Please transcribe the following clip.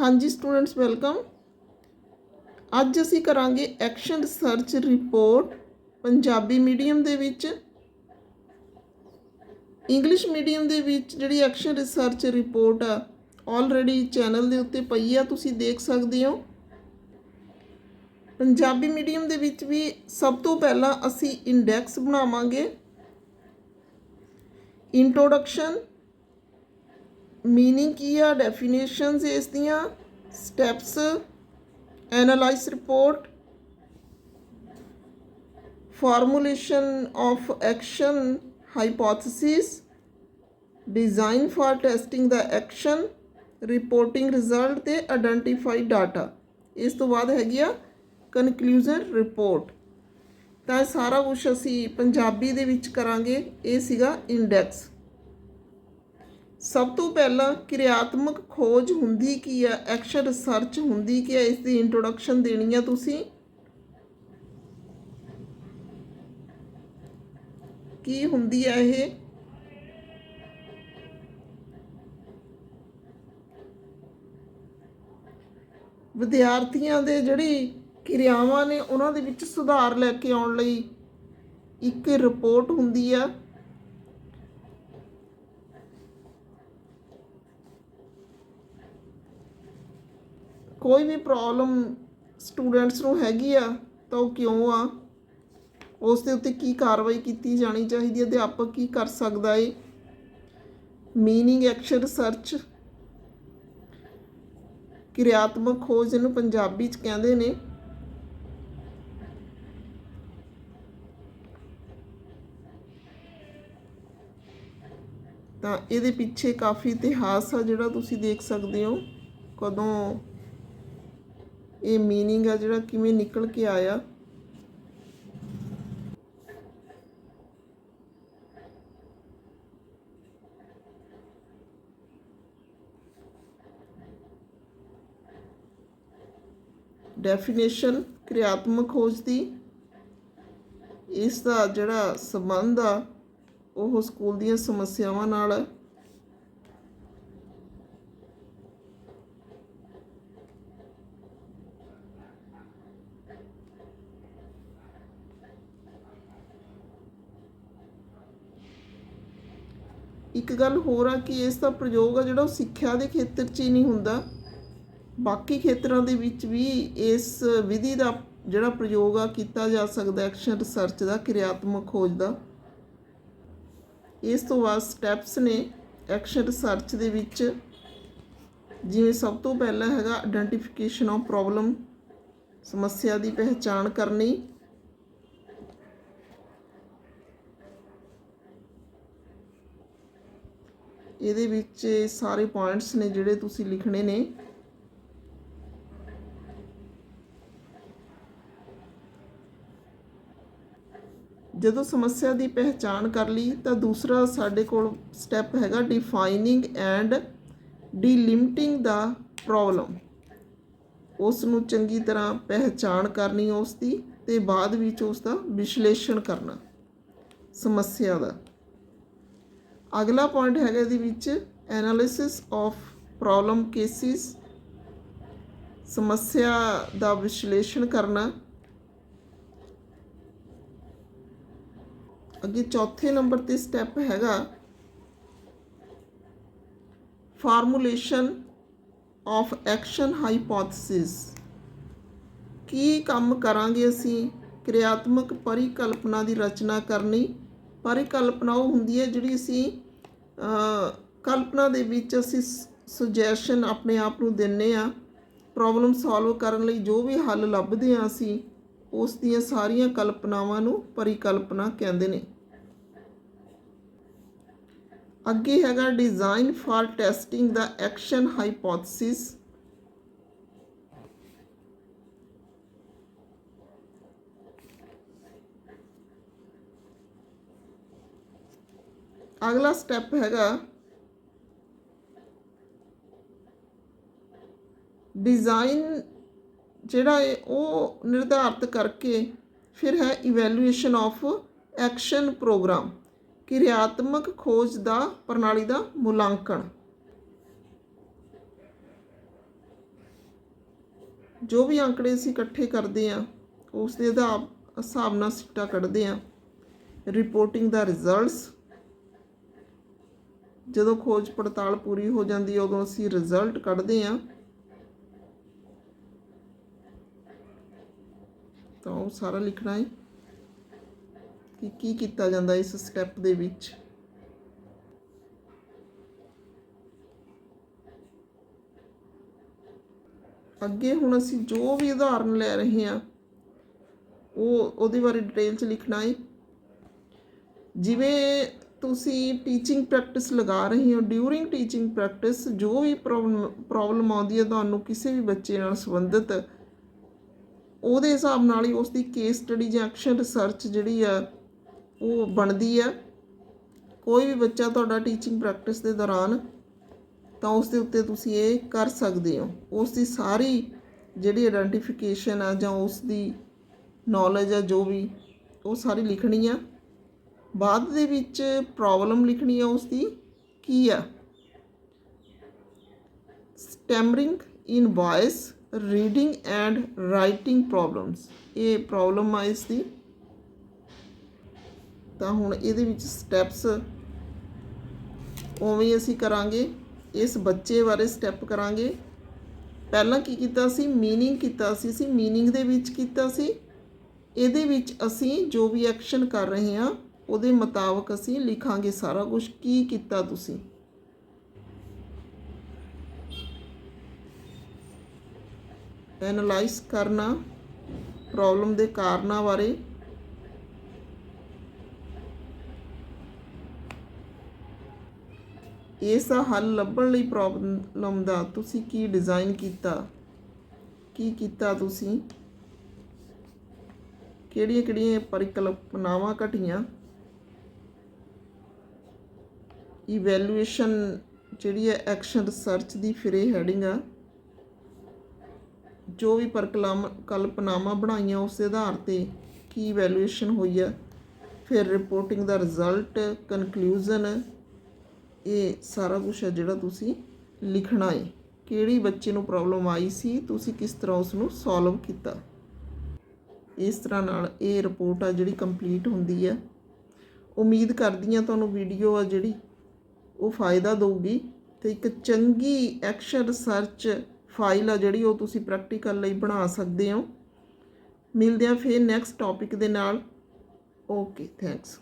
ਹਾਂਜੀ students welcome ਅੱਜ ਅਸੀਂ ਕਰਾਂਗੇ action research report Punjabi medium ਦੇ ਵਿੱਚ। ਇੰਗਲਿਸ਼ ਮੀਡੀਅਮ ਦੇ ਵਿੱਚ ਜਿਹੜੀ ਐਕਸ਼ਨ ਰਿਸਰਚ ਰਿਪੋਰਟ ਆ ਆਲਰੇਡੀ ਚੈਨਲ ਦੇ ਉੱਤੇ ਪਈ ਆ, ਤੁਸੀਂ ਦੇਖ ਸਕਦੇ ਹੋ। ਪੰਜਾਬੀ ਮੀਡੀਅਮ ਦੇ ਵਿੱਚ ਵੀ ਸਭ ਤੋਂ ਪਹਿਲਾਂ ਅਸੀਂ ਇੰਡੈਕਸ ਬਣਾਵਾਂਗੇ। ਇੰਟਰੋਡਕਸ਼ਨ ਮੀਨਿੰਗ ਕੀ ਆ? ਡੈਫੀਨੇਸ਼ਨਸ ਇਸ ਦੀਆਂ। Steps analyse report formulation of action hypothesis design for testing the action reporting result ਤੇ ਆਇਡੈਂਟੀਫਾਈ ਡਾਟਾ ਇਸ ਤੋਂ ਬਾਅਦ ਹੈਗੀ ਆ ਕਨਕਲੂਜਨ ਰਿਪੋਰਟ ਤਾਂ ਇਹ ਸਾਰਾ ਕੁਝ ਅਸੀਂ ਪੰਜਾਬੀ ਦੇ ਵਿੱਚ ਕਰਾਂਗੇ। ਇਹ ਸੀਗਾ ਇੰਡੈਕਸ ਸਭ ਤੋਂ ਪਹਿਲਾਂ ਕਿਰਿਆਤਮਕ ਖੋਜ ਹੁੰਦੀ ਕੀ ਹੈ ਐਕਸ਼ਨ ਰਿਸਰਚ ਹੁੰਦੀ ਕੀ ਹੈ ਇਸ ਦੀ ਇੰਟਰੋਡਕਸ਼ਨ ਦੇਣੀ ਹੈ ਤੁਸੀਂ। ਕੀ ਹੁੰਦੀ ਹੈ ਇਹ? ਵਿਦਿਆਰਥੀਆਂ ਦੇ ਜਿਹੜੀ ਕਿਰਿਆਵਾਂ ਨੇ, ਉਹਨਾਂ ਦੇ ਵਿੱਚ ਸੁਧਾਰ ਲੈ ਕੇ ਆਉਣ ਲਈ ਇੱਕ ਰਿਪੋਰਟ ਹੁੰਦੀ ਆ। ਕੋਈ ਵੀ ਪ੍ਰੋਬਲਮ ਸਟੂਡੈਂਟਸ ਨੂੰ ਹੈਗੀ ਆ, ਤਾਂ ਉਹ ਕਿਉਂ ਆ? ਉਸ ਦੇ ਉੱਤੇ ਕੀ ਕਾਰਵਾਈ ਕੀਤੀ ਜਾਣੀ ਚਾਹੀਦੀ ਹੈ ਅਧਿਆਪਕ ਕੀ ਕਰ ਸਕਦਾ ਏ? ਮੀਨਿੰਗ ਐਕਸ਼ਨ ਰਿਸਰਚ ਕਿਰਿਆਤਮਕ ਖੋਜ ਇਹਨੂੰ ਪੰਜਾਬੀ ਚ ਕਹਿੰਦੇ ਨੇ। ਤਾਂ ਇਹਦੇ ਪਿੱਛੇ ਕਾਫੀ ਇਤਿਹਾਸ ਆ ਜਿਹੜਾ ਤੁਸੀਂ ਦੇਖ ਸਕਦੇ ਹੋ, ਕਦੋਂ ਇਹ ਮੀਨਿੰਗ ਆ ਜਿਹੜਾ ਕਿਵੇਂ ਨਿਕਲ ਕੇ ਆਇਆ। ਡੈਫੀਨੇਸ਼ਨ ਕਿਰਿਆਤਮਕ ਖੋਜ ਦੀ। ਇਸ ਦਾ ਜਿਹੜਾ ਸੰਬੰਧ ਆ, ਉਹ ਸਕੂਲ ਦੀਆਂ ਸਮੱਸਿਆਵਾਂ ਨਾਲ ਹੈ ਇੱਕ ਗੱਲ ਹੋਰ ਆ ਕਿ ਇਸ ਦਾ ਪ੍ਰਯੋਗ ਆ ਜਿਹੜਾ ਉਹ ਸਿੱਖਿਆ ਦੇ ਖੇਤਰ 'ਚ ਹੀ ਨਹੀਂ ਹੁੰਦਾ। ਬਾਕੀ ਖੇਤਰਾਂ ਦੇ ਵਿੱਚ ਵੀ ਇਸ ਵਿਧੀ ਦਾ ਜਿਹੜਾ ਪ੍ਰਯੋਗ ਆ ਕੀਤਾ ਜਾ ਸਕਦਾ ਐਕਸ਼ਨ ਰਿਸਰਚ ਦਾ, ਕਿਰਿਆਤਮਕ ਖੋਜ ਦਾ। ਇਸ ਤੋਂ ਬਾਅਦ ਸਟੈਪਸ ਨੇ ਐਕਸ਼ਨ ਰਿਸਰਚ ਦੇ ਵਿੱਚ ਜਿਵੇਂ ਸਭ ਤੋਂ ਪਹਿਲਾ ਹੈਗਾ ਆਇਡੈਂਟੀਫਿਕੇਸ਼ਨ ਆਫ ਪ੍ਰੋਬਲਮ ਸਮੱਸਿਆ ਦੀ ਪਹਿਚਾਣ ਕਰਨੀ ਇਹਦੇ ਵਿੱਚ ਸਾਰੇ ਪੁਆਇੰਟਸ ਨੇ ਜਿਹੜੇ ਤੁਸੀਂ ਲਿਖਣੇ ਨੇ। ਜਦੋਂ ਸਮੱਸਿਆ ਦੀ ਪਹਿਚਾਣ ਕਰ ਲਈ, ਤਾਂ ਦੂਸਰਾ ਸਾਡੇ ਕੋਲ ਸਟੈਪ ਹੈਗਾ ਡਿਫਾਈਨਿੰਗ ਐਂਡ ਡੀਲਿਮਟਿੰਗ ਦਾ ਪ੍ਰੋਬਲਮ ਉਸ ਨੂੰ ਚੰਗੀ ਤਰ੍ਹਾਂ ਪਹਿਚਾਣ ਕਰਨੀ ਉਸ ਦੀ ਤੇ ਬਾਅਦ ਵਿੱਚ ਉਸ ਦਾ ਵਿਸ਼ਲੇਸ਼ਣ ਕਰਨਾ, ਸਮੱਸਿਆ ਦਾ। ਅਗਲਾ ਪੁਆਇੰਟ ਹੈਗਾ ਇਹਦੇ ਵਿੱਚ ਐਨਾਲਿਸਿਸ ਆਫ ਪ੍ਰੋਬਲਮ ਕੇਸਿਸ ਸਮੱਸਿਆ ਦਾ ਵਿਸ਼ਲੇਸ਼ਣ ਕਰਨਾ। ਅੱਗੇ ਚੌਥੇ ਨੰਬਰ ਤੇ ਸਟੈਪ ਹੈਗਾ ਫਾਰਮੂਲੇਸ਼ਨ ਆਫ ਐਕਸ਼ਨ ਹਾਈਪੋਥੇਸਿਸ ਕੀ ਕੰਮ ਕਰਾਂਗੇ ਅਸੀਂ? ਕਿਰਿਆਤਮਕ ਪਰਿਕਲਪਨਾ ਦੀ ਰਚਨਾ ਕਰਨੀ ਪਰਿਕਲਪਨਾ ਉਹ ਹੁੰਦੀ ਹੈ ਜਿਹੜੀ ਅਸੀਂ ਕਲਪਨਾ ਦੇ ਵਿੱਚ ਅਸੀਂ ਸੁਜੈਸ਼ਨ ਆਪਣੇ ਆਪ ਨੂੰ ਦਿੰਨੇ ਆ ਪ੍ਰੋਬਲਮ ਸੋਲਵ ਕਰਨ ਲਈ ਜੋ ਵੀ ਹੱਲ ਲੱਭਦੇ ਆ ਅਸੀਂ, ਉਸ ਦੀਆਂ ਸਾਰੀਆਂ ਕਲਪਨਾਵਾਂ ਨੂੰ ਪਰਿਕਲਪਨਾ ਕਹਿੰਦੇ ਨੇ। ਅੱਗੇ ਹੈਗਾ ਡਿਜ਼ਾਈਨ ਫਾਰ ਟੈਸਟਿੰਗ ਦਾ ਐਕਸ਼ਨ ਹਾਈਪੋਥੇਸਿਸ ਅਗਲਾ ਸਟੈਪ ਹੈਗਾ ਡਿਜ਼ਾਈਨ ਜਿਹੜਾ ਹੈ ਉਹ ਨਿਰਧਾਰਤ ਕਰਕੇ ਫਿਰ ਹੈ ਇਵੈਲੂਏਸ਼ਨ ਆਫ ਐਕਸ਼ਨ ਪ੍ਰੋਗਰਾਮ ਕਿਰਿਆਤਮਕ ਖੋਜ ਦਾ ਪ੍ਰਣਾਲੀ ਦਾ ਮੁਲਾਂਕਣ। ਜੋ ਵੀ ਅੰਕੜੇ ਅਸੀਂ ਇਕੱਠੇ ਕਰਦੇ ਆ ਉਸ ਦੇ ਆਧਾਰ ਹਿਸਾਬ ਨਾਲ ਸਿੱਟਾ ਕੱਢਦੇ ਆ ਰਿਪੋਰਟਿੰਗ ਦਾ ਰਿਜ਼ਲਟਸ ਜਦੋਂ ਖੋਜ ਪੜਤਾਲ ਪੂਰੀ ਹੋ ਜਾਂਦੀ ਹੈ, ਉਦੋਂ ਅਸੀਂ ਰਿਜ਼ਲਟ ਕੱਢਦੇ ਹਾਂ। ਤਾਂ ਉਹ ਸਾਰਾ ਲਿਖਣਾ ਹੈ ਕਿ ਕੀ ਕੀਤਾ ਜਾਂਦਾ ਇਸ ਸਟੈਪ ਦੇ ਵਿੱਚ। ਅੱਗੇ ਹੁਣ ਅਸੀਂ ਜੋ ਵੀ ਉਦਾਹਰਨ ਲੈ ਰਹੇ ਹਾਂ, ਉਹ ਉਹਦੇ ਬਾਰੇ ਡਿਟੇਲ ਚ ਲਿਖਣਾ ਹੈ। ਜਿਵੇਂ ਤੁਸੀਂ ਟੀਚਿੰਗ ਪ੍ਰੈਕਟਿਸ ਲਗਾ ਰਹੇ ਹੋ ਡਿਊਰਿੰਗ ਟੀਚਿੰਗ ਪ੍ਰੈਕਟਿਸ ਜੋ ਵੀ ਪ੍ਰੋਬਲਮ ਪ੍ਰੋਬਲਮ ਆਉਂਦੀ ਹੈ ਤੁਹਾਨੂੰ ਕਿਸੇ ਵੀ ਬੱਚੇ ਨਾਲ ਸੰਬੰਧਿਤ, ਉਹਦੇ ਹਿਸਾਬ ਨਾਲ ਹੀ ਉਸ ਦੀ ਕੇਸ ਸਟੱਡੀ ਜਾਂ ਐਕਸ਼ਨ ਰਿਸਰਚ ਜਿਹੜੀ ਆ, ਉਹ ਬਣਦੀ ਆ। ਕੋਈ ਵੀ ਬੱਚਾ ਤੁਹਾਡਾ ਟੀਚਿੰਗ ਪ੍ਰੈਕਟਿਸ ਦੇ ਦੌਰਾਨ, ਤਾਂ ਉਸ ਦੇ ਉੱਤੇ ਤੁਸੀਂ ਇਹ ਕਰ ਸਕਦੇ ਹੋ। ਉਸ ਦੀ ਸਾਰੀ ਜਿਹੜੀ ਆਇਡੈਂਟੀਫਿਕੇਸ਼ਨ ਆ ਜਾਂ ਉਸ ਦੀ ਨੌਲੇਜ ਆ ਜੋ ਵੀ, ਉਹ ਸਾਰੀ ਲਿਖਣੀ ਆ। ਬਾਅਦ ਦੇ ਵਿੱਚ ਪ੍ਰੋਬਲਮ ਲਿਖਣੀ ਆ ਉਸ ਦੀ ਕੀ ਆ? Stammering in voice reading and writing problems ਇਹ ਪ੍ਰੋਬਲਮ ਆ ਇਸ ਦੀ ਤਾਂ ਹੁਣ ਇਹਦੇ ਵਿੱਚ ਸਟੈਪਸ ਉਵੇਂ ਅਸੀਂ ਕਰਾਂਗੇ। ਇਸ ਬੱਚੇ ਬਾਰੇ ਸਟੈਪ ਕਰਾਂਗੇ। ਪਹਿਲਾਂ ਕੀ ਕੀਤਾ ਸੀ? ਮੀਨਿੰਗ ਕੀਤਾ ਸੀ ਸੀ। ਮੀਨਿੰਗ ਦੇ ਵਿੱਚ ਕੀਤਾ ਸੀ। ਇਹਦੇ ਵਿੱਚ ਅਸੀਂ ਜੋ ਵੀ ਐਕਸ਼ਨ ਕਰ ਰਹੇ ਹਾਂ ਉਹਦੇ ਮੁਤਾਬਕ ਅਸੀਂ ਲਿਖਾਂਗੇ ਸਾਰਾ ਕੁਝ ਕੀ ਕੀਤਾ ਤੁਸੀਂ? ਐਨਾਲਾਈਜ਼ ਕਰਨਾ, ਪ੍ਰੋਬਲਮ ਦੇ ਕਾਰਨਾਂ ਬਾਰੇ। ਇਸ ਦਾ ਹੱਲ ਲੱਭਣ ਲਈ ਪ੍ਰੋਬਲਮ ਦਾ ਤੁਸੀਂ ਕੀ ਡਿਜ਼ਾਈਨ ਕੀਤਾ? ਕੀ ਕੀਤਾ ਤੁਸੀਂ? ਕਿਹੜੀਆਂ ਕਿਹੜੀਆਂ ਪਰਿਕਲਪਨਾਵਾਂ ਘਟੀਆਂ? ਇਵੈਲੂਏਸ਼ਨ ਜਿਹੜੀ ਹੈ ਐਕਸ਼ਨ ਰਿਸਰਚ ਦੀ ਫਿਰੇ ਹੈਡਿੰਗ ਆ। ਜੋ ਵੀ ਪਰਿਕਲਮ, ਕਲਪਨਾਵਾਂ ਬਣਾਈਆਂ ਉਸ ਦੇ ਆਧਾਰ ਤੇ ਕੀ ਇਵੈਲੂਏਸ਼ਨ ਹੋਈ ਆ, ਫਿਰ ਰਿਪੋਰਟਿੰਗ ਦਾ ਰਿਜ਼ਲਟ ਕਨਕਲੂਜਨ ਇਹ ਸਾਰਾ ਕੁਝ ਹੈ ਜਿਹੜਾ ਤੁਸੀਂ ਲਿਖਣਾ ਹੈ ਕਿਹੜੀ ਬੱਚੇ ਨੂੰ ਪ੍ਰੋਬਲਮ ਆਈ ਸੀ, ਤੁਸੀਂ ਕਿਸ ਤਰ੍ਹਾਂ ਉਸ ਨੂੰ ਸੋਲਵ ਕੀਤਾ। ਇਸ ਤਰ੍ਹਾਂ ਨਾਲ ਇਹ ਰਿਪੋਰਟ ਆ ਜਿਹੜੀ ਕੰਪਲੀਟ ਹੁੰਦੀ ਹੈ ਉਮੀਦ ਕਰਦੀ ਹਾਂ ਤੁਹਾਨੂੰ ਵੀਡੀਓ ਆ ਜਿਹੜੀ ਉਹ ਫਾਇਦਾ ਦਊਗੀ ਤੇ ਇੱਕ ਚੰਗੀ ਐਕਸ਼ਨ ਰਿਸਰਚ ਫਾਈਲ ਆ ਜਿਹੜੀ ਉਹ ਤੁਸੀਂ ਪ੍ਰੈਕਟੀਕਲ ਲਈ ਬਣਾ ਸਕਦੇ ਹੋ। ਮਿਲਦੇ ਆ ਫਿਰ ਨੈਕਸਟ ਟੌਪਿਕ ਦੇ ਨਾਲ। Okay thanks